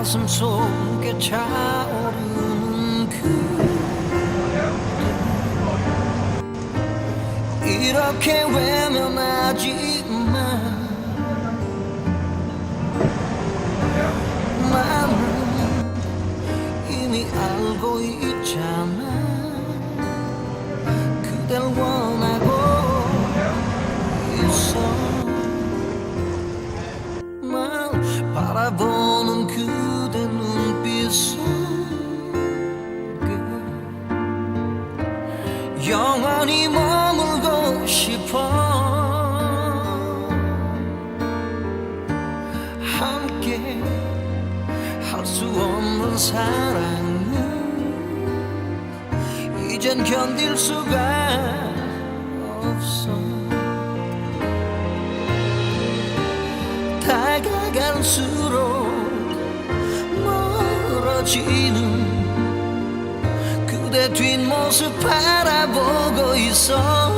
가슴 속에 차오르는 그 이렇게 외면하지만 나는 이미 알고 있잖아. 그댈 원하고 있어. 날 바라보는 그대 눈빛 속에 영원히 머물고 싶어. 함께 할 수 없는 사랑은 이젠 견딜 수가 없어. 다가갈수록 멀어지는 그대 뒷모습 바라보고 있어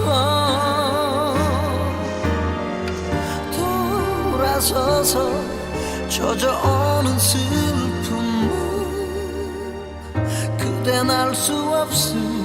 돌아서서 젖어오는 슬픔 그댄 알수 없음